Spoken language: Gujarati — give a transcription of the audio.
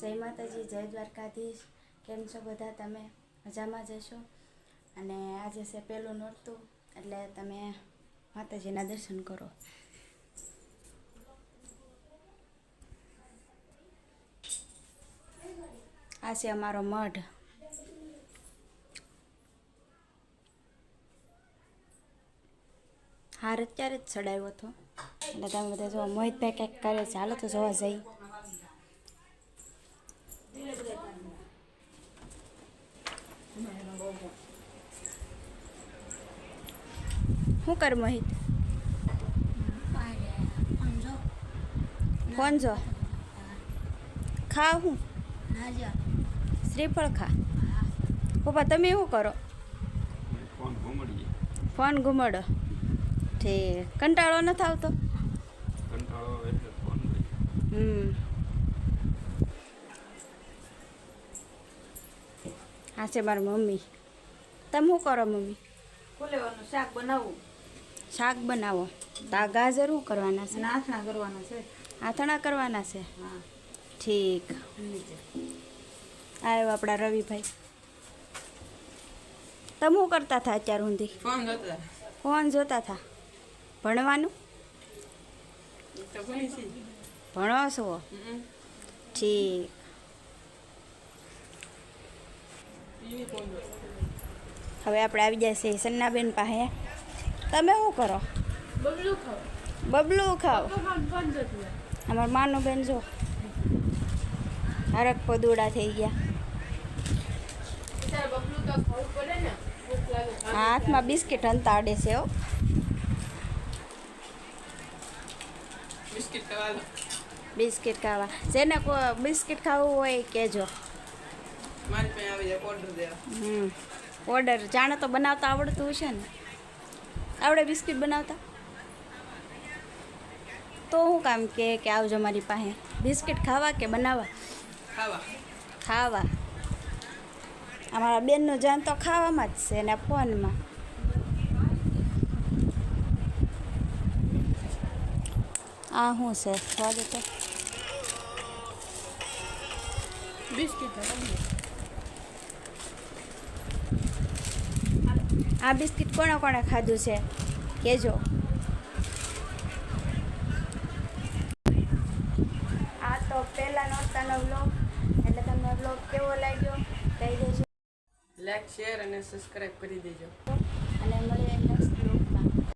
જય માતાજી, જય દ્વારકાધીશ. કેમ છો બધા? તમે મજામાં જશો અને આજે છે પહેલું નોરતું, એટલે તમે માતાજીના દર્શન કરો. આ છે અમારો મઢ. હાર અત્યારે જ ચડાવ્યો હતો. એટલે તમે બધા જો મોહિતભાઈ કંઈક કરે હાલો તો જોવા જઈ શું કર મોહિત? ફોન જો ખા હું? શ્રીફળ ખા. પપ્પા, તમે શું કરો? ફોન ઘુમડો. ઠીક. કંટાળો નથી આવતો? હમ. આ છે મારી મમ્મી. તમે શું કરો મમ્મી? ફુલેવાનું શાક બનાવવું શાક બનાવો. તો આ ગાજર શું કરવાના છે. આથણા કરવાના છે? આથણા કરવાના છે. ઠીક. આવ્યો આપણા રવિભાઈ. તમે શું કરતા હતા અત્યાર સુધી ફોન જોતા ફોન જોતા હતા ભણવાનું? ભણો છો. ઠીક. હવે આપણે આવી જશે સન્નાબેન પાસે. તમે શું કરો? બબલું ખાવ બબલું અમાર માનું બેન જો હરક પદુડા થઈ ગયા. ત્યારે બબલું તો ખાવું પડે ને ભૂખ લાગે આ હાથમાં બિસ્કિટ અંતાડે છે હો. બિસ્કિટ ખાવા બિસ્કિટ ખાવા. જેને કોઈ બિસ્કિટ ખાવું હોય કહેજો. મારી પાસે આવી જાય ઓર્ડર દેવા હમ. ઓર્ડર જાણે તો બનાવતા આવડતું હશે ને. આવડે બિસ્કિટ બનાવતા? તો હું કામ કે કે આવજો મારી પાસે. બિસ્કિટ ખાવા કે બનાવવા? ખાવા. ખાવા. અમારા બેનનું જાન તો ખાવામાં જ છે ને ફોનમાં. આ શું છે? સ્વાદ તો. બિસ્કિટ આ બિસ્કિટ કોણે કોણે ખાધું છે? કહેજો આ તો પહેલા નોરતાનો વ્લોગ એટલે તમને વ્લોગ કેવો લાગ્યો? કહી દેજો. લાઈક શેર અને સબસ્ક્રાઇબ કરી દેજો. અને મળીએ